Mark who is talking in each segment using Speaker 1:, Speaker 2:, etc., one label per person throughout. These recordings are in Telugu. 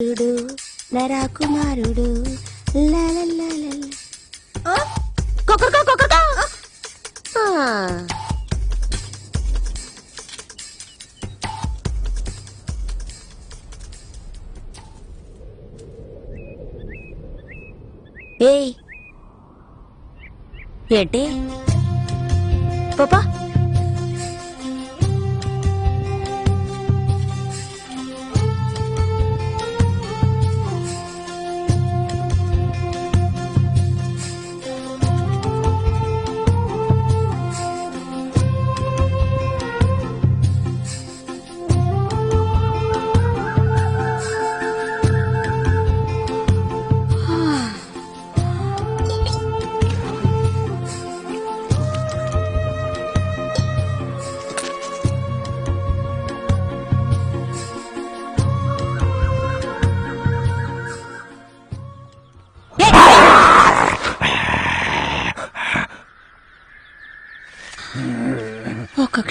Speaker 1: కుమారుడు నరాకుమారుడు కుమారుడు ఆ, ఏంటి? పాపా?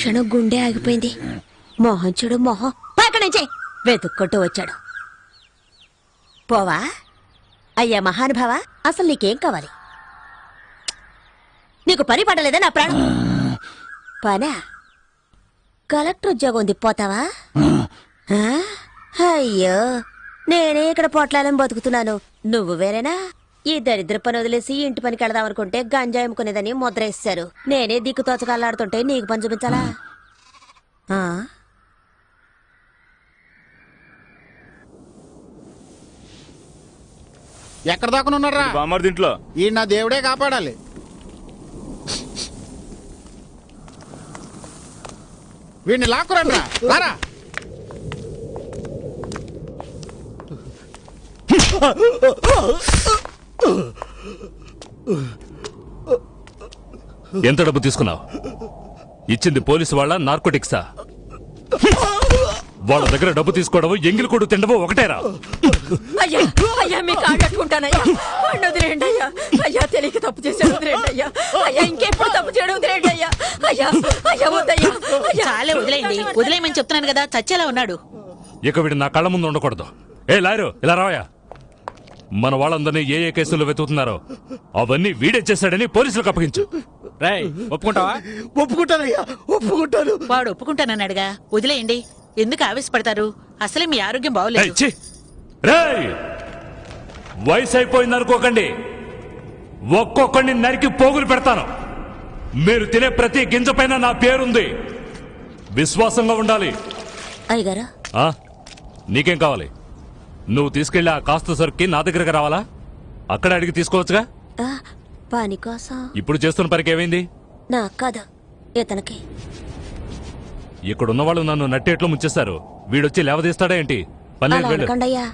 Speaker 1: క్షణం గుండె ఆగిపోయింది. మొహం చూడు మొహం. పక్కన వెతుక్కుంటూ వచ్చాడు. పోవా? అయ్యా మహానుభావ అసలు నీకేం కావాలి? నీకు పని పడలేదా నా ప్రాణం? పనా? కలెక్టర్ ఉద్యోగం ఉంది పోతావా? ఆ? అయ్యో నేనే ఇక్కడ పొట్లాలని బతుకుతున్నాను. నువ్వు వేరేనా? ఈ దరిద్ర పని వదిలేసి ఇంటి పనికి వెళదాం అనుకుంటే గంజాయి అమ్ముకునేదని ముద్ర వేస్తారు నేనే దిక్కు తోచకల్లాడుతుంటే నీకు పని చూపించాలా?
Speaker 2: ఎక్కడ దాకా ఉన్నారా
Speaker 3: బామ్మర్ దీంట్లో
Speaker 2: ఈ నా దేవుడే కాపాడాలి. వీడిని లాక్కురండి రారా.
Speaker 3: ఎంత డబ్బు తీసుకున్నావు? ఇచ్చింది పోలీసు వాళ్ళ నార్కోటిక్సా? వాళ్ళ దగ్గర డబ్బు తీసుకోవడం ఎంగిలి కొడు తిండవు ఒకటేరా.
Speaker 4: అయ్యా అయ్యా మీ వాడిని అయ్యా. అయ్యా తెలియక తప్పు చేశాడు అయ్యా. అయ్యా ఇంకెప్పుడు తప్పు చేయడం వదిలేయండి అయ్యా. అయ్యా అయ్యా వద్దయ్యా. అయ్యా.
Speaker 5: చాలే వదిలేయండి. వదిలేయమని చెప్తున్నాను కదా చచ్చేలా ఉన్నాడు.
Speaker 3: ఇక వీడు నా కళ్ళ ముందు ఉండకూడదు. ఏ లాయరు ఇలా రావయా మన వాళ్ళందరినీ ఏ ఏ కేసులు వెతుకుతున్నారో అవన్నీ వీడే చేశాడని పోలీసులకు అప్పగించు.
Speaker 6: రేయ్ ఒప్పుకుంటావా?
Speaker 2: ఒప్పుకుంటానయ్యా ఒప్పుకుంటాను.
Speaker 5: వాడు ఒప్పుకుంటానన్నాడుగా వదిలేయండి. ఎందుకు ఆవేశపడతారు? అసలే మీ ఆరోగ్యం బాగోలేదు!
Speaker 3: రేయ్! వయసు అయిపోయింది అనుకోకండి. ఒక్కొక్కడిని నరికి పోగులు పెడతాను. మీరు తినే ప్రతి గింజ పైన నా పేరుంది. విశ్వాసంగా ఉండాలి.
Speaker 1: అయ్యగారు?
Speaker 3: ఆ? నీకేం కావాలి? నువ్వు తీసుకెళ్ళి ఆ కాస్త సరుక్కి నా దగ్గరకు రావాలా? అక్కడ అడిగి తీసుకోవచ్చుగా?
Speaker 1: ఆ, పని కోసం.
Speaker 3: ఇప్పుడు చేస్తున్న పనికి ఏమైంది?
Speaker 1: నాకు కాదు ఇతనికి.
Speaker 3: ఇక్కడున్న వాళ్ళు నన్ను నట్టేట్లో ముంచేస్తారు వీడొచ్చి లేవదీస్తాడా ఏంటి? పన్నెండు
Speaker 1: అలా
Speaker 3: వేలు
Speaker 1: అనకండయ్యా.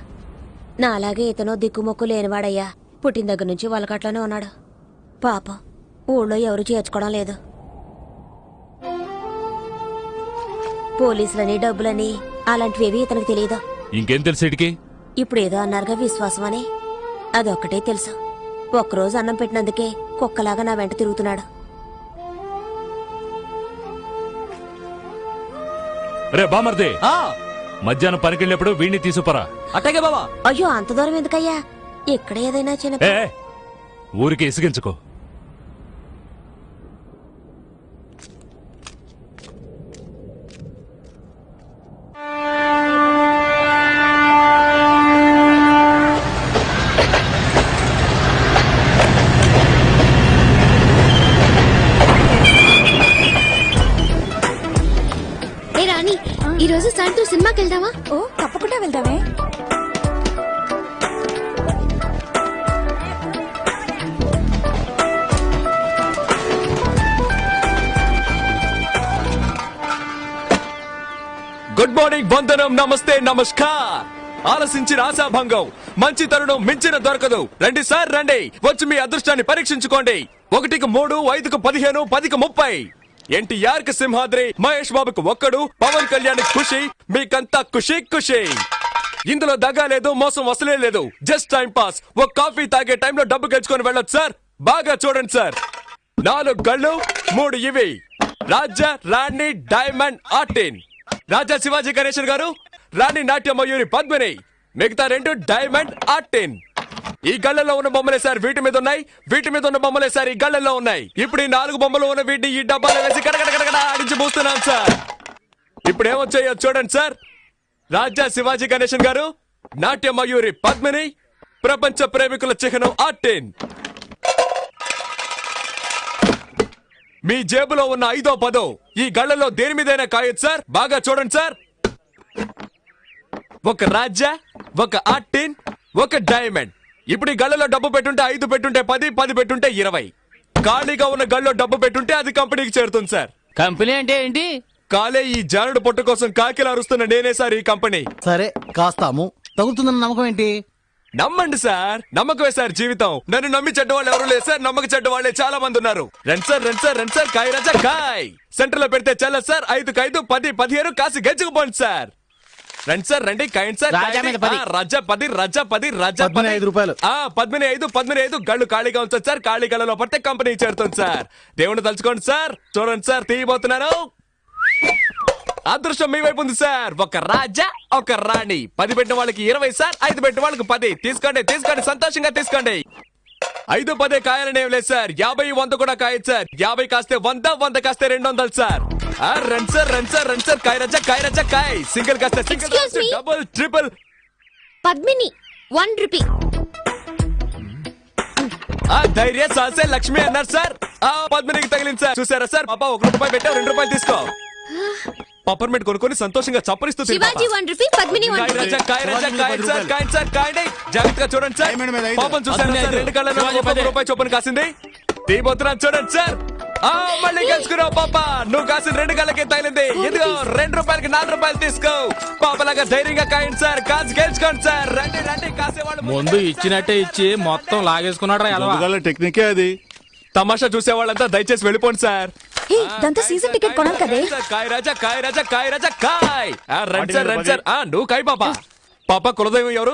Speaker 1: నా అలాగే ఇతను దిక్కుమొక్కు లేనివాడయ్యా. పుట్టిన దగ్గర నుంచి వలకట్లోనే ఉన్నాడు. పాపం ఊళ్ళో ఎవరు చేర్చుకోవడం లేదు. పోలీసులని డబ్బులని అలాంటివేవి ఇతనికి తెలియదు.
Speaker 3: ఇంకేం తెలుసు ఇడికి
Speaker 1: ఇప్పుడు ఏదో అన్నారుగా విశ్వాసం అని అదొక్కటే తెలుసు. ఒక్కరోజు అన్నం పెట్టినందుకే కుక్కలాగా నా వెంట తిరుగుతున్నాడు.
Speaker 3: రే బామర్ది. మధ్యాహ్నం పనికెళ్ళినప్పుడు వీడిని తీసుకుపరా.
Speaker 6: అట్టగే బావా.
Speaker 1: అయ్యో అంత దూరం ఎందుకయ్యా? ఇక్కడ ఏదైనా చిన్న
Speaker 3: ఊరికి ఇసిగించుకో.
Speaker 7: ఈ రోజు సాయంత్రం సినిమాకి వెళ్దామా?
Speaker 4: ఓ తప్పకుండా వెళ్దామే.
Speaker 6: గుడ్ మార్నింగ్ వందనం నమస్తే నమస్కార్ ఆలసించిన ఆశాభంగం మంచి తరుణం మించిన దొరకదు. రండి సార్ రండి. వచ్చి మీ అదృష్టాన్ని పరీక్షించుకోండి. ఒకటికి మూడు ఐదుకు పదిహేను పదికి ముప్పై. ఎన్టీఆర్కి సింహాద్రి మహేష్ బాబుకు ఒక్కడు పవన్ కళ్యాణ్ ఖుషి మీకంతా ఖుషి ఖుషి. ఇందులో దగా లేదు మోసం వసలే లేదు. Just time pass. ఒక కాఫీ తాగే టైంలో డబ్బు గెలుచుకొని వెళ్ళొచ్చు సార్. బాగా చూడండి సార్. నాలుగు గళ్ళు మూడు ఇవి. రాజా రాణి డైమండ్ ఆర్టిన్. రాజా శివాజీ గణేశన్ గారు రాణి నాట్య మయూరి పద్మిని. మిగతా రెండు డైమండ్ ఆర్టిన్. ఈ గళ్ళల్లో ఉన్న బొమ్మలే సార్ వీటి మీద ఉన్నాయి వీటి మీద ఉన్న బొమ్మలే సార్ ఈ గళ్ళల్లో ఉన్నాయి. ఇప్పుడు ఈ నాలుగు బొమ్మలు ఉన్న వీటిని ఈ డబ్బాలో వేసి కడగడ ఆడించి పూస్తున్నాం సార్. ఇప్పుడు ఏమొచ్చాయో చూడండి సార్. రాజా శివాజీ గణేశన్ గారు నాట్య మయూరి పద్మిని ప్రపంచ ప్రేమికుల చిహ్నం ఆర్టిన్. మీ జేబులో ఉన్న ఐదో పదో ఈ గళ్ళలో దేని మీదైనా కాయొచ్చు సార్? బాగా చూడండి సార్. ఒక రాజ్య ఒక ఆర్టిన్ ఒక డైమండ్. ఇప్పుడు ఈ గళ్ళలో డబ్బు పెట్టుంటే ఐదు పెట్టుంటే పది పది పెట్టుంటే ఇరవై. ఖాళీగా ఉన్న గళ్ళలో డబ్బు పెట్టుంటే అది కంపెనీకి చేరుతుంది సార్.
Speaker 8: కంపెనీ అంటే ఏంటి?
Speaker 6: కాలే ఈ జానుడు పొట్టు కోసం కాకిలా అరుస్తున్న నేనే సార్ ఈ కంపెనీ.
Speaker 2: సరే కాస్తాము. తగులుతుందన్న నమ్మకం ఏంటి?
Speaker 6: నమ్మండి సార్. నమ్మకమే సార్ జీవితం. నన్ను నమ్మి చెడ్డవాళ్ళు ఎవరు లేదు సార్. నమ్మక చెడ్డవాళ్ళే చాలా మంది ఉన్నారు. రండి సార్ రండి సార్ రండి సార్. కాయ రాజా కాయ్. సెంటర్లో పెడితే చల్ల సార్. ఐదుకు ఐదు పది పదిహేను కాసి గెలుచుకుపోండి సార్. రండి సార్ రండి. కాయండి సార్
Speaker 8: రాజా. మీద పది.
Speaker 6: ఆ, రాజా పది రాజా పది రాజా
Speaker 2: పద్మిని ఐదు రూపాయలు.
Speaker 6: ఆ పద్మిని ఐదు పద్మిని ఐదు. గళ్ళు ఖాళీగా ఉంచండి సార్. ఖాళీ గళ్ళలో పడితే కంపెనీ చేరుతుంది సార్. దేవుని తలుచుకోండి సార్. చూడండి సార్ తీయబోతున్నాను అదృష్టం మీ వైపు ఉంది సార్. ఒక రాజా ఒక రాణి. పది పెట్టిన వాళ్ళకి ఇరవై సార్. ఐదు పెట్టిన వాళ్ళకి పది. తీసుకోండి తీసుకోండి. సంతోషంగా తీసుకోండి. ఐదు పదే కాయాలని లేదు సార్. యాభై వంద కూడా కాయదు సార్. యాభై కాస్తే వంద వంద కాస్తే రెండు వందలు సార్ రండి సార్ రండి సార్ రండి సార్. కాయ రచ్చ కాయ రచ్చ కాయ్. సింగిల్ కాస్తే single
Speaker 7: Excuse me.
Speaker 6: Double triple.
Speaker 7: Padmini one rupee.
Speaker 6: ఆ ధైర్య సాసే లక్ష్మి అన్నారు సార్. ఆ పద్మినికి తగిలింది సార్. చూసారా సార్? పాప ఒక రూపాయి పెట్టావు రెండు రూపాయలు తీసుకో. పప్పర్మెంట్ కొనుక్కొని సంతోషంగా చప్పరిస్తూ.
Speaker 7: Shivaji one rupee Padmini one rupee.
Speaker 6: జాగ్రత్తగా చూడండి సార్. పాపం చూసారా
Speaker 8: పద్మిని
Speaker 6: సార్?
Speaker 8: ఐదు.
Speaker 6: రెండు కళ్ళలో
Speaker 8: శివాజీ
Speaker 6: ఒక్కొక్క
Speaker 8: పది.
Speaker 6: రూపాయి చొప్పున కాసింది. తీయబోతున్నాను చూడండి సార్. ఆ మళ్ళీ గెలుచుకున్నావు పాప. నువ్వు కాసిన రెండు కళ్ళకి తగిలింది. ఇదిగో రెండు రూపాయలకి నాలుగు రూపాయలు తీసుకో. పాపలాగా ధైర్యంగా కాయండి సార్. కాసి గెలుచుకోండి సార్. రండి రండి కాసేవాళ్ళు
Speaker 8: ముందు ఇచ్చినట్టే ఇచ్చి మొత్తం లాగేసుకున్నాడు
Speaker 2: టెక్నికే అది?
Speaker 6: తమాషా చూసే వాళ్ళంతా దయచేసి వెళ్ళిపోండి సార్.
Speaker 1: హే, ఇదంతా సీజన్ టికెట్ కొనాలి కదే.
Speaker 6: కాయ్ రాజా కాయ్ రాజా కాయ్ రాజా కాయ్ ఆ, రండి సార్ ఆ నువ్వు కాయ్ పాప. పాప కులదైవం ఎవరు?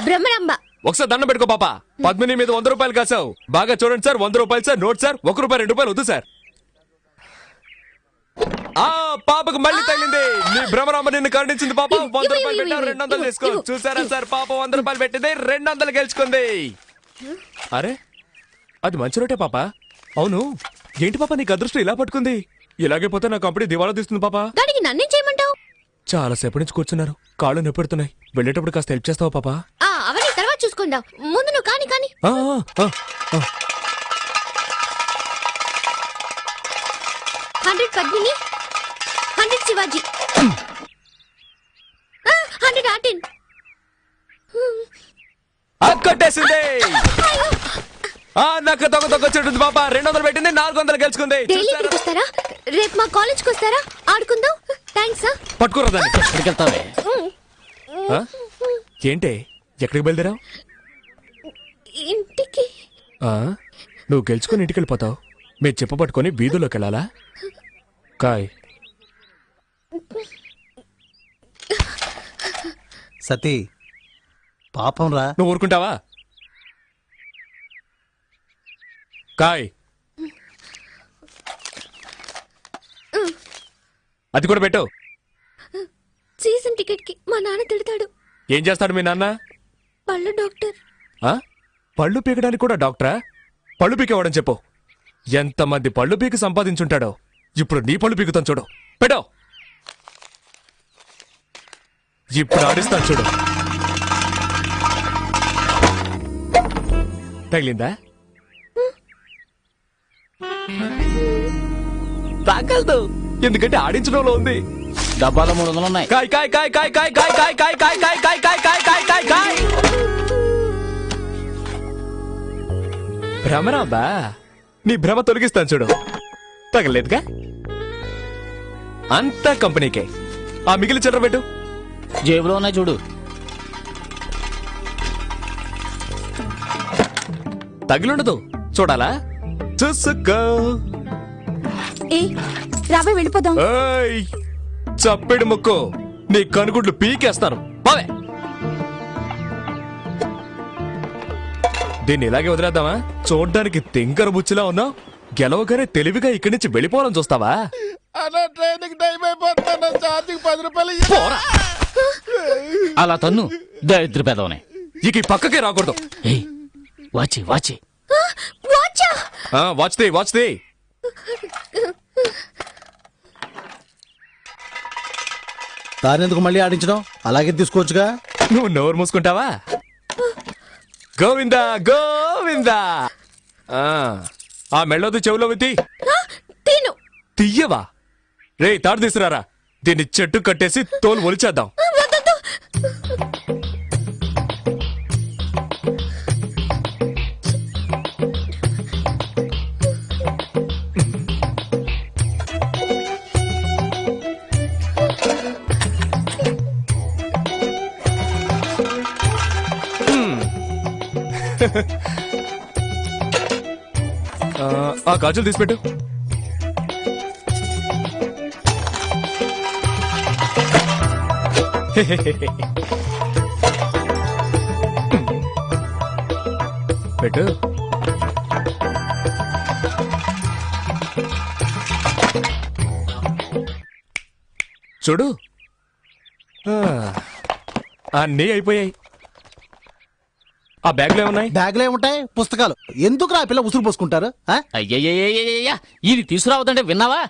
Speaker 7: బ్రహ్మరాంబ.
Speaker 6: ఒకసారి దండం పెట్టుకో పాప. పద్మిని మీద వంద రూపాయలు కాసావు. బాగా చూడండి సార్ వంద రూపాయలు సార్ నోట్ సార్ ఒక రూపాయి రెండు రూపాయలు వద్దు సార్. ఆ పాపకు మళ్ళీ తగిలింది. నీ భ్రమరామ నిన్ను కరుణించింది పాప. వంద రూపాయలు పెట్టావు రెండు వందలు తీసుకో. చూసారా. సార్ పాప వంద రూపాయలు పెట్టింది రెండు వందలు గెలుచుకుంది. అరే అది మంచి రోటే పాప. అవును. ఏంటి పాప నీకు అదృష్టం ఇలా పట్టుకుంది? ఇలాగే పోతే నా కంపెనీ దివాలా తీస్తుంది పాప.
Speaker 7: దానికి నన్నేం చేయమంటావు?
Speaker 6: చాలా సేపటి నుంచి కూర్చున్నారు. కాళ్ళు నొప్పెడుతున్నాయి. వెళ్ళేటప్పుడు కాస్త హెల్ప్ చేస్తావా పాపా?
Speaker 7: ఆ అవన్నీ తర్వాత చూసుకుందాం. ముందు నువ్వు కాని కాని.
Speaker 6: ఆ, ఆ, ఆ.
Speaker 7: Hundred Padmini hundred Shivaji. Hundred ఆర్టిన్.
Speaker 6: ఆ నాకు తొక్క తొక్క చుట్టుంది పాప. రెండు వందలు పెట్టింది నాలుగు వందలు గెలుచుకుంది.
Speaker 7: డైలీ? ఇక్కడికి వస్తారా? రేపు మా కాలేజ్కి వస్తారా? ఆడుకుందాం. థ్యాంక్స్
Speaker 6: పట్టుకోరా దాన్ని.
Speaker 8: ఎక్కడికి వెళ్తావే
Speaker 6: ఆ? ఏంటే? ఎక్కడికి బయలుదేరావు?
Speaker 7: ఇంటికి.
Speaker 6: ఆ? నువ్వు గెలుచుకుని ఇంటికి వెళ్ళిపోతావు. మీరు చెప్ప పట్టుకొని వీధుల్లోకి వెళ్ళాలా? కాయ్.
Speaker 2: సతీ పాపం రా.
Speaker 6: నువ్వు ఊరుకుంటావా? కాయ్. అది కూడా పెట్టు.
Speaker 7: సీజన్ టికెట్కి మా నాన్న తిడతాడు.
Speaker 6: ఏం చేస్తాడు మీ నాన్న?
Speaker 7: పళ్ళు డాక్టర్.
Speaker 6: ఆ? పళ్ళు పీకడానికి కూడా డాక్టరా? పళ్ళు పీకేవాడని చెప్పు. ఎంతమంది పళ్ళు పీకి సంపాదించుంటాడో. ఇప్పుడు నీ పళ్ళు పీకుతాను చూడు. పెట్టో. ఇప్పుడు ఆడిస్తాను చూడు. తగిలిందా? తాగలదు ఎందుకంటే ఆడించడంలో ఉంది
Speaker 8: డబ్బాలో మూడు వందలు ఉన్నాయి
Speaker 6: కాయ్ కాయ్ కాయ్ కాయ్ కాయ్ కాయ్ కాయ్ కాయ్ కాయ్ కాయ్ కాయ్ కాయ్ కాయ్ కాయ్ కాయ్ కాయ్ భ్రమరాంబా నీ భ్రమ తొలగిస్తాను చూడు తగలేదుగా అంతా కంపెనీకే ఆ మిగిలి చిల్లర పెట్టు
Speaker 8: జేబులో ఉన్నాయి చూడు
Speaker 6: తగిలుండదు చూడాలా చూసుకో
Speaker 1: ఏ రాబోయ్ వెళ్ళిపోదాం.
Speaker 6: ఏయ్ చప్పెడు ముక్కు. నీ కనుగుడ్లు పీకేస్తాను. బావే దీన్ని ఇలాగే వదిలేద్దామా? చూడ్డానికి తింకర బుచ్చిలా ఉన్నావు గెలవగానే తెలివిగా ఇక్కడి నుంచి వెళ్ళిపోవాలని చూస్తావా?
Speaker 2: అలా ట్రైన్కి టైం అయిపోతాను ఛార్జింగ్ పది రూపాయలు ఇయ్యి.
Speaker 8: అలా తన్ను దరిద్ర పెదవనే.
Speaker 6: ఇక ఈ పక్కకే రాకూడదు.
Speaker 8: ఏయ్ వాచి వాచి.
Speaker 7: వాచా
Speaker 6: ఆ, వాచ్ ది వాచ్ ది
Speaker 2: దానెందుకు మళ్ళీ ఆడించడం? అలాగే తీసుకోవచ్చుగా.
Speaker 6: నువ్వు నోరు మూసుకుంటావా? గోవిందా గోవిందా. ఆ, ఆ మెళ్ళొద్దు చెవులో విత్తి
Speaker 7: తిను.
Speaker 6: తీయవా రే తాడు తీసుకురారా. దీన్ని చెట్టు కట్టేసి తోలు ఒలిచేద్దాం. ఆ, ఆ తీసిపెట్టు. పెట్టు. చూడు. అన్నీ అయిపోయాయి. ఆ బ్యాగ్లో ఏమున్నాయి?
Speaker 2: బ్యాగ్లో ఏముంటాయి? పుస్తకాలు. ఎందుకు రా పిల్ల ఉసురు పోసుకుంటారు? ఆ?
Speaker 8: అయ్యయ్యయ్యయ్యయ్య ఇది తీసుకురావద్దంటే విన్నావా?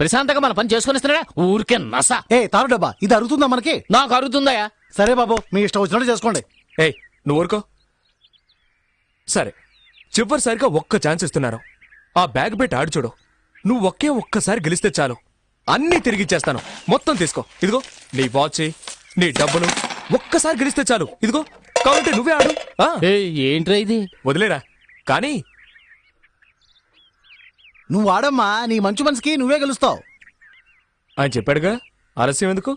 Speaker 8: ప్రశాంతంగా మన పని చేసుకుని ఇస్తున్నాడా ఊరికే నస.
Speaker 2: ఏ తారు డబ్బా. ఇది అరుగుతుందా మనకి?
Speaker 8: నాకు అరుగుతుందయ్యా.
Speaker 2: సరే బాబు మీ ఇష్టం వచ్చినట్టు చేసుకోండి.
Speaker 6: ఏయ్ నువ్వు ఊరుకో. సరే చివరిసారిగా ఒక్క ఛాన్స్ ఇస్తున్నారు ఆ బ్యాగ్ పెట్టి ఆడు చూడు. నువ్వు ఒకే ఒక్కసారి గెలిస్తే చాలు. అన్నీ తిరిగిచ్చేస్తాను మొత్తం తీసుకో. ఇదిగో నీ వాచ్ నీ డబ్బులు ఒక్కసారి గెలిస్తే చాలు. ఇదిగో కాబట్టి నువ్వే ఆడు. ఆ,
Speaker 8: ఏయ్, ఏంట్రా ఇది?
Speaker 6: వదిలేరా. కానీ
Speaker 2: నువ్వు ఆడమ్మా నీ మంచి మనసుకి నువ్వే గెలుస్తావు.
Speaker 6: ఆయన చెప్పాడుగా ఆలస్యం ఎందుకు?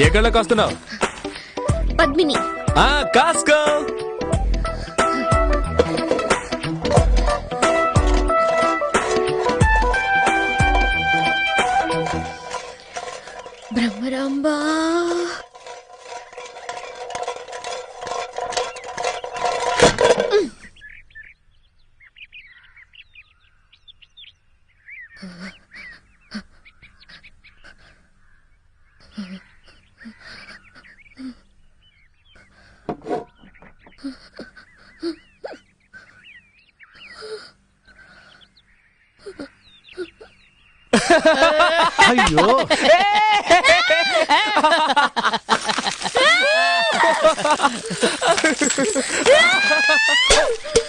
Speaker 6: ఏ కళ్ళ కాస్తున్నావు?
Speaker 7: పద్మిని.
Speaker 6: ఆ కాస్కో!
Speaker 7: బ్రహ్మరాంబా
Speaker 2: అయ్యో. yeah!